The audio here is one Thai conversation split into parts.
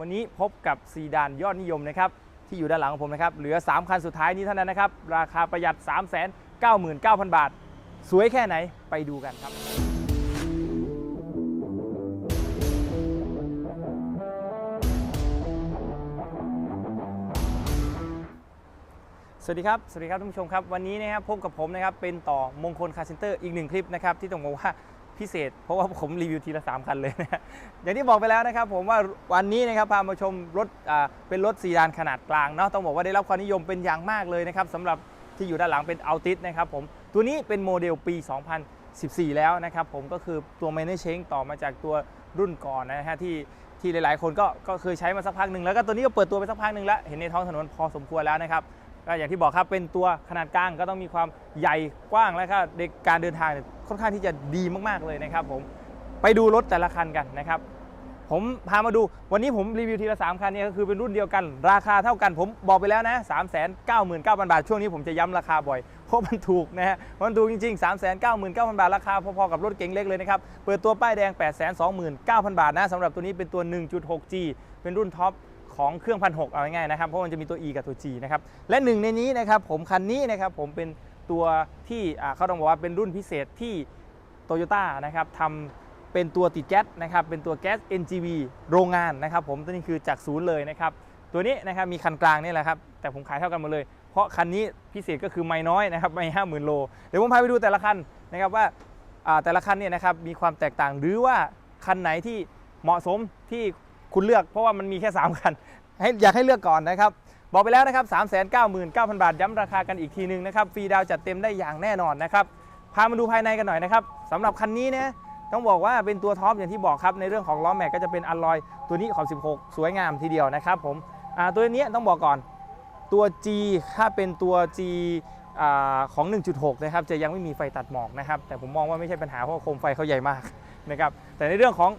วันนี้พบกับซีดานยอดนิยมนะครับที่อยู่ด้านหลังของผมนะครับเหลือ 3 คันสุดท้ายนี้เท่านั้นนะครับ ราคาประหยัด 3 9 9 0 0 0 บาท สวยแค่ไหนไปดูกันครับ สวัสดีครับ สวัสดีครับท่านผู้ชมครับ วันนี้นะครับพบกับผมนะครับเป็นต่อมงคลคาร์เซนเตอร์อีกหนึ่งคลิปนะครับที่ต้องบอกว่า พิเศษ เพราะว่าผมรีวิวทีละ 3 คันเลยนะอย่างที่บอกไปแล้วนะครับ ผมว่าวันนี้นะครับพามาชมรถเป็นรถซีดานขนาดกลางเนาะต้องบอกว่าได้รับความนิยมเป็นอย่างมากเลยนะครับสำหรับที่อยู่ด้านหลังเป็นอัลติสนะครับผมตัวนี้เป็นโมเดลปี 2014 แล้วนะครับผมก็คือตัว m a n a g e ต่อมาจากตัวรุ่นก่อนนะฮะที่ที่หลายๆ คนก็ก็เคยใช้มาสักพักหนึ่งแล้วก็ตัวนี้ก็เปิดตัวไปสักพักหนึ่งแล้วเห็นในท้องถนนพอสมควรแล้วนะครับ ก็อย่างที่บอกครับเป็นตัวขนาดกลางก็ต้องมีความใหญ่กว้างและก็ในการเดินทางค่อนข้างที่จะดีมากๆเลยนะครับผมไปดูรถแต่ละคันกันนะครับผมพามาดูวันนี้ผมรีวิวทีละ 3 คันเนี่ยก็คือเป็นรุ่นเดียวกัน ราคาเท่ากันผมบอกไปแล้วนะ 3 9 9 0 0 0 บาท ช่วงนี้ผมจะย้ำราคาบ่อย เพราะมันถูกนะฮะมันถูกจริง ๆ 3 9 9 0 0 0 บาท ราคาพอๆกับรถเก๋งเล็กเลยนะครับ เปิดตัวป้ายแดง 8 2 9 0 0 0 บาทนะสำหรับตัวนี้เป็นตัว 1.6G เป็นรุ่นท็อป ของเครื่องพันหเอาง่ายๆนะครับเพราะมันจะมีตัว E กับตัว G นะครับและหนึ่งในนี้นะครับผมคันนี้นะครับผมเป็นตัวที่เขาต้องบอกว่าเป็นรุ่นพิเศษที่โตโยต้านะครับทำเป็นตัวติดแก๊สนะครับเป็นตัวแก๊ส NGV โรงงานนะครับผมตัวนี้คือจากศูนย์เลยนะครับตัวนี้นะครับมีคันกลางนี่แหละครับแต่ผมขายเท่ากันหมดเลย เพราะคันนี้พิเศษก็คือไม่น้อยนะครับไม่ห้าหมื่นโลเดี๋ยวผมพาไปดูแต่ละคันนะครับว่าแต่ละคันเนี่ยนะครับมีความแตกต่างหรือว่าคันไหนที่เหมาะสมที่ คุณเลือกเพราะว่ามันมีแค่ 3 คัน ให้อยากให้เลือกก่อนนะครับ บอกไปแล้วนะครับ 3 9 9 0 0 0 บาท ย้ำราคากันอีกทีนึงนะครับฟรีดาวจัดเต็มได้อย่างแน่นอนนะครับ พามาดูภายในกันหน่อยนะครับสำหรับคันนี้นะต้องบอกว่าเป็นตัวท็อปอย่างที่บอกครับในเรื่องของล้อแม็กก็จะเป็นอลลอยตัวนี้ขอบ 16 สวยงามทีเดียวนะครับผมตัวนี้ต้องบอกก่อนตัว G ถ้าเป็นตัว G อ่าของ 1.6 นะครับ จะยังไม่มีไฟตัดหมอกนะครับ แต่ผมมองว่าไม่ใช่ปัญหาเพราะโคมไฟเขาใหญ่มากนะครับ แต่ในเรื่องของ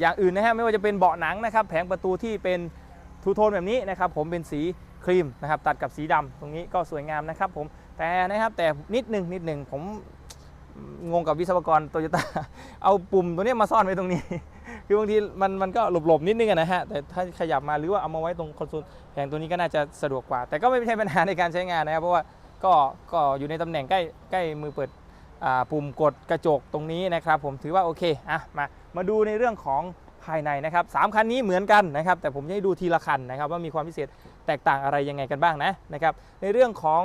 อย่างอื่นนะฮะไม่ว่าจะเป็นเบาะหนังนะครับแผงประตูที่เป็นทูโทนแบบนี้นะครับผมเป็นสีครีมนะครับตัดกับสีดำตรงนี้ก็สวยงามนะครับผมแต่นะครับแต่นิดหนึ่งนิดหนึ่งผมงงกับวิศวกรโตโยต้าเอาปุ่มตัวนี้มาซ่อนไว้ตรงนี้ คือบางทีมันมันก็หลบๆนิดนึงนะฮะแต่ถ้าขยับมาหรือว่าเอามาไว้ตรงคอนโซลแผงตัวนี้ก็น่าจะสะดวกกว่า แต่ก็ไม่ใช่ปัญหาในการใช้งานนะครับเพราะว่าก็ก็อยู่ในตำแหน่งใกล้ใกล้มือเปิด ปุ่มกดกระจกตรงนี้นะครับ ผมถือว่าโอเคอะมามาดูในเรื่องของภายในนะครับสามคันนี้เหมือนกันนะครับ แต่ผมจะให้ดูทีละคันนะครับ ว่ามีความพิเศษแตกต่างอะไรยังไงกันบ้างนะนะครับ ในเรื่องของ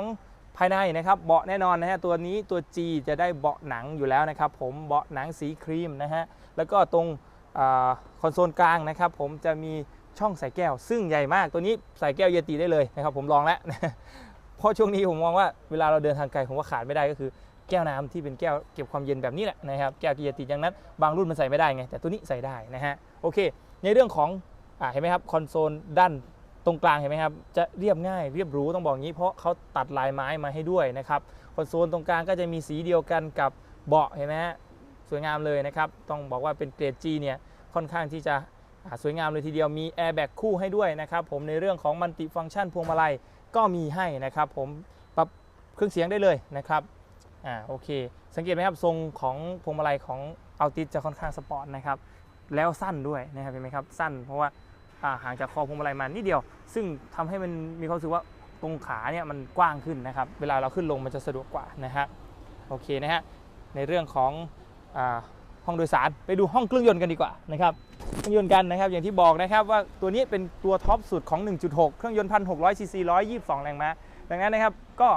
ภายในนะครับเบาะแน่นอนนะฮะตัวนี้ตัว G จะได้เบาะหนังอยู่แล้วนะครับ ผมเบาะหนังสีครีมนะฮะแล้วก็ตรงอคอนโซลกลางนะครับ ผมจะมีช่องใส่แก้ว ซึ่งใหญ่มากตัวนี้ใส่แก้วเยติได้เลยนะครับ ผมลองแล้วเพราะช่วงนี้ผมมองว่าเวลาเราเดินทางไกลผมว่าขาดไม่ได้ก็คือ แก้วน้ำที่เป็นแก้วเก็บความเย็นแบบนี้แหละนะครับแก้วกิยติอย่างนั้น บางรุ่นมันใส่ไม่ได้ไง แต่ตัวนี้ใส่ได้นะฮะโอเค ในเรื่องของอ่าเห็นไหมครับคอนโซลด้านตรงกลางเห็นไหมครับจะเรียบง่ายเรียบรู้ต้องบอกงี้ เพราะเขาตัดลายไม้มาให้ด้วยนะครับคอนโซลตรงกลางก็จะมีสีเดียวกันกับเบาะเห็นไหมฮะสวยงามเลยนะครับต้องบอกว่าเป็นเกรด G เนี่ยค่อนข้างที่จะสวยงามเลยทีเดียวมีแอร์แบ็กคู่ให้ด้วยนะครับผมในเรื่องของมัลติฟังก์ชันพวงมาลัยก็มีให้นะครับผมปรับเครื่องเสียงได้เลยนะครับ อ่าโอเค สังเกตไหมครับทรงของพวงมาลัยของอัลติจะค่อนข้างสปอร์ตนะครับแล้วสั้นด้วยนะครับเห็นไหมครับสั้น เพราะว่าอ่าห่างจากคอพวงมาลัยมานิดเดียว ซึ่งทำให้มันมีความรู้สึกว่าตรงขาเนี่ยมันกว้างขึ้นนะครับ เวลาเราขึ้นลงมันจะสะดวกกว่านะฮะโอเคนะฮะในเรื่องของอาห้องโดยสารไปดูห้องเครื่องยนต์กันดีกว่านะครับเครื่องยนต์กันนะครับ อย่างที่บอกนะครับว่าตัวนี้เป็นตัวท็อปสุดของ 1.6 เครื่องยนต์1,600ซีซี122 แรงม้าดังนั้นนะครับก็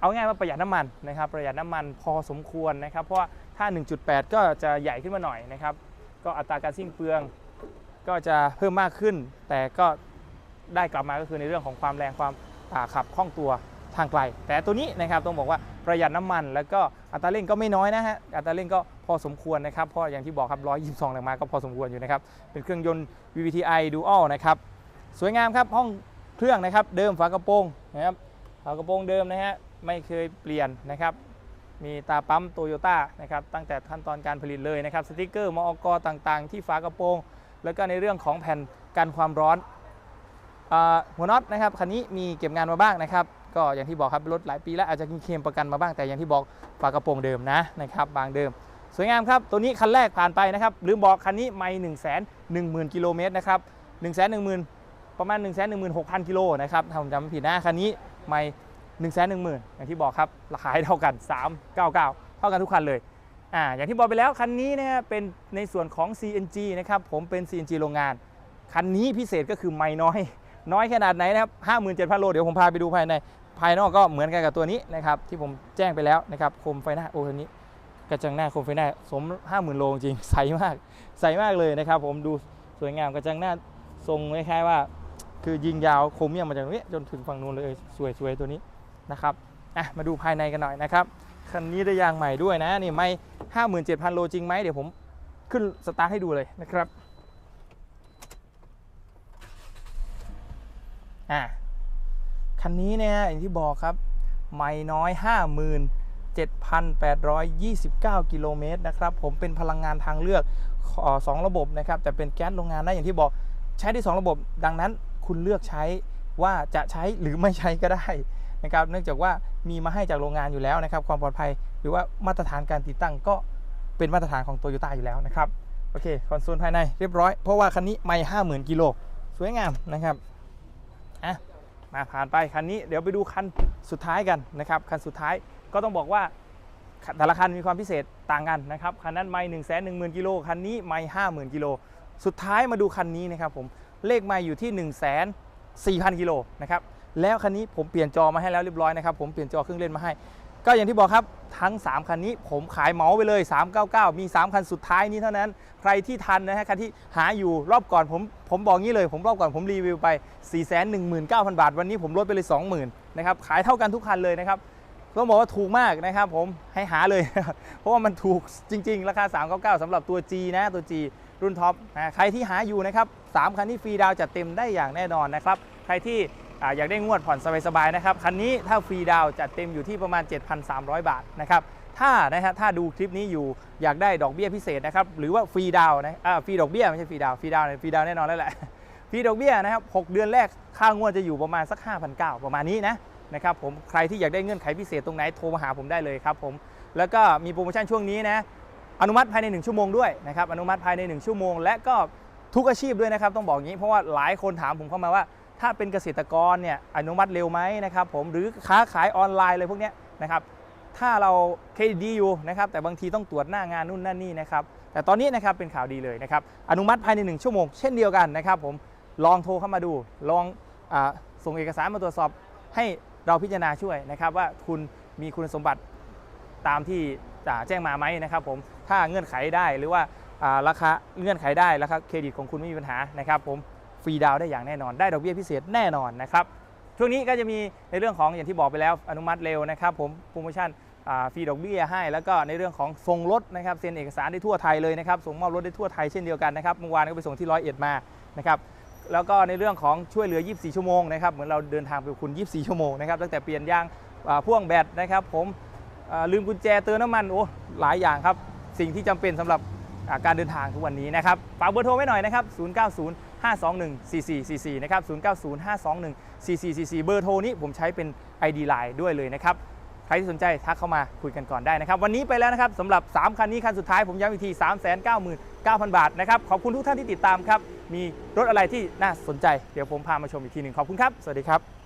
เอาง่ายว่าประหยัดน้ำมันนะครับประหยัดน้ำมันพอสมควรนะครับ เพราะว่าถ้า 1.8 ก็จะใหญ่ขึ้นมาหน่อยนะครับ ก็อัตราการสิ้นเปลืองก็จะเพิ่มมากขึ้น แต่ก็ได้กลับมาก็คือในเรื่องของความแรงความขับคล่องตัวทางไกล แต่ตัวนี้นะครับต้องบอกว่าประหยัดน้ำมัน แล้วก็อัตราเร่งก็ไม่น้อยนะฮะอัตราเร่งก็พอสมควรนะครับเพราะอย่างที่บอกครับ122แรงม้าก็พอสมควรอยู่นะครับเป็นเครื่องยนต์ VVTi Dual นะครับสวยงามครับห้องเครื่องนะครับเดิมฝากระโปรงนะครับฝากระโปรงเดิมนะฮะ ไม่เคยเปลี่ยนนะครับ มีตาปั๊มโตโยต้านะครับตั้งแต่ขั้นตอนการผลิตเลยนะครับสติกเกอร์มอกต่างๆ ที่ฝากระโปรง แล้วก็ในเรื่องของแผ่นกันความร้อนอหัวน็อตนะครับคันนี้มีเก็บงานมาบ้างนะครับ ก็อย่างที่บอกครับรถหลายปีแล้วอาจจะมีเคลมประกันมาบ้างแต่อย่างที่บอกฝากระโปรงเดิมนะนะครับบางเดิม สวยงามครับตัวนี้คันแรกผ่านไปนะครับลืมบอกคันนี้ไม่หนึ่งแสนหนึ่งหมื่นกิโลเมตรนะครับ1 1 0 0 0 0ประมาณ 1 1 6 0 0 0กิโลนะครับถ้าผมจำไม่ผิดนะคันนี้ไม่ 1 1 0 0 0 0อย่างที่บอกครับ ราคาให้เท่ากัน 399 เท่ากันทุกคันเลยอ่าอย่างที่บอกไปแล้วคันนี้นะฮะเป็นในส่วนของ CNG นะครับผมเป็น CNG โรงงาน คันนี้พิเศษก็คือไม่น้อย น้อยขนาดไหนนะครับ57,000โลเดี๋ยวผมพาไปดูภายในภายนอกก็เหมือนกันกับตัวนี้นะครับที่ผมแจ้งไปแล้วนะครับโคมไฟหน้าโอ้คันนี้กระจังหน้าโคมไฟหน้าสม 50,000 โลจริงใสมากใสมากเลยนะครับ ผมดูสวยงามกระจังหน้าทรงคล้ายๆว่า คือยิงยาวคมเมี่ยงมาจากตรงนี้จนถึงฝั่งนู้นเลยสวยๆตัวนี้ นะครับอะมาดูภายในกันหน่อยนะครับคันนี้ได้ยางใหม่ด้วยนะนี่ไม่57,000โลจริงไหมเดี๋ยวผมขึ้นสตาร์ทให้ดูเลยนะครับอะคันนี้เนี่ยอย่างที่บอกครับ ไม่น้อย 57,829 กิโลเมตรนะครับ ผมเป็นพลังงานทางเลือกออสองระบบนะครับ แต่เป็นแก๊สโรงงานนะอย่างที่บอกใช้ได้ 2 ระบบ ดังนั้นคุณเลือกใช้ว่าจะใช้หรือไม่ใช้ก็ได้ นะครับเนื่องจากว่ามีมาให้จากโรงงานอยู่แล้วนะครับความปลอดภัยหรือว่ามาตรฐานการติดตั้งก็เป็นมาตรฐานของโตโยต้าอยู่แล้วนะครับโอเคคอนโซลภายในเรียบร้อยเพราะว่าคันนี้ไม่50,000กิโลสวยงามนะครับอะมาผ่านไปคันนี้เดี๋ยวไปดูคันสุดท้ายกันนะครับคันสุดท้ายก็ต้องบอกว่าแต่ละคันมีความพิเศษต่างกันนะครับคันนั้นไม่หนึ่งแสนหนึ่งหมื่นกิโลคันนี้ไม่ห้าหมื่นกิโลสุดท้ายมาดูคันนี้นะครับผมเลขไม่อยู่ที่1นึ่งแสนสี่พันกิโลนะครับ แล้วคันนี้ผมเปลี่ยนจอมาให้แล้วเรียบร้อยนะครับผมเปลี่ยนจอเครื่องเล่นมาให้ ก็อย่างที่บอกครับทั้ง 3 คันนี้ผมขายเหมาไปเลย 399 มี 3 คันสุดท้ายนี้เท่านั้น ใครที่ทันนะฮะคันที่หาอยู่รอบก่อนผมผมบอกงี้เลย ผมรอบก่อนผมรีวิวไป 419,000 บาท วันนี้ผมลดไปเลย 20,000นะครับขายเท่ากันทุกคันเลยนะครับต้องบอกว่าถูกมากนะครับผมให้หาเลย เพราะว่ามันถูกจริง ๆ ราคา 399สำหรับตัว G นะตัว G รุ่นท็อปนะใครที่หาอยู่นะครับสามคันที่ฟรีดาวจัดเต็มได้อย่างแน่นอนนะครับใครที่ อยากได้งวดผ่อนสบายๆนะครับ คันนี้ถ้าฟรีดาวจัดเต็มอยู่ที่ประมาณ 7,300 บาทนะครับถ้านะฮะถ้าดูคลิปนี้อยู่อยากได้ดอกเบี้ยพิเศษนะครับหรือว่าฟรีดาวนะอ่าฟรีดอกเบี้ยไม่ใช่ฟรีดาวฟรีดาวเนี่ยฟรีดาวแน่นอนแล้วแหละฟรีดอกเบี้ยนะครับ6เดือนแรกค่างวดจะอยู่ประมาณสัก 5,900 ประมาณนี้นะนะครับผมใครที่อยากได้เงื่อนไขพิเศษตรงไหนโทรมาหาผมได้เลยครับผมแล้วก็มีโปรโมชั่นช่วงนี้นะอนุมัติภายใน 1 ชั่วโมงด้วยนะครับอนุมัติภายใน 1 ชั่วโมง และก็ทุกอาชีพด้วยนะครับต้องบอกอย่างนี้เพราะว่าหลายคนถามผมเข้ามาว่า ถ้าเป็นเกษตรกรเนี่ยอนุมัติเร็วไหมนะครับผมหรือค้าขายออนไลน์เลยพวกนี้นะครับถ้าเราเครดิตดีอยู่นะครับแต่บางทีต้องตรวจหน้างานนู่นนั่นนี่นะครับแต่ตอนนี้นะครับเป็นข่าวดีเลยนะครับอนุมัติภายใน 1 ชั่วโมงเช่นเดียวกันนะครับผมลองโทรเข้ามาดู ลองอส่งเอกสารมาตรวจสอบให้เราพิจารณาช่วยนะครับว่าคุณมีคุณสมบัติตามที่แจ้งมาไหมนะครับผมถ้าเงื่อนไขได้หรือว่าราคาเงื่อนไขได้ราคาเครดิตของคุณไม่มีปัญหานะครับผม ฟรีดาวได้อย่างแน่นอน ได้ดอกเบี้ยพิเศษแน่นอนนะครับช่วงนี้ก็จะมีในเรื่องของอย่างที่บอกไปแล้วอนุมัติเร็วนะครับผมโปรโมชั่นฟรีดอกเบี้ยให้ แล้วก็ในเรื่องของส่งรถนะครับเซ็นเอกสารได้ทั่วไทยเลยนะครับส่งมอบรถได้ทั่วไทยเช่นเดียวกันนะครับเมื่อวานก็ไปส่งที่ร้อยเอ็ดมานะครับแล้วก็ในเรื่องของช่วยเหลือ 24 ชั่วโมงนะครับเหมือนเราเดินทางไปคุณ 24 ชั่วโมงนะครับตั้งแต่เปลี่ยนยางพ่วงแบตนะครับผมลืมกุญแจเติมน้ำมันโอ้หลายอย่างครับสิ่งที่จำเป็นสำหรับการเดินทางทุกวันนี้นะครับฝากเบอร์โทรไว้หน่อยนะครับ090 521 4444 นะครับ 090 521 4444 เบอร์โทรนี้ผมใช้เป็น ID Line ด้วยเลยนะครับ ใครที่สนใจทักเข้ามาคุยกันก่อนได้นะครับ วันนี้ไปแล้วนะครับสำหรับ 3 คันนี้คันสุดท้ายผมย้ำอีกที 399,000 บาทนะครับ ขอบคุณทุกท่านที่ติดตามครับ มีรถอะไรที่น่าสนใจ เดี๋ยวผมพามาชมอีกทีหนึ่งขอบคุณครับ สวัสดีครับ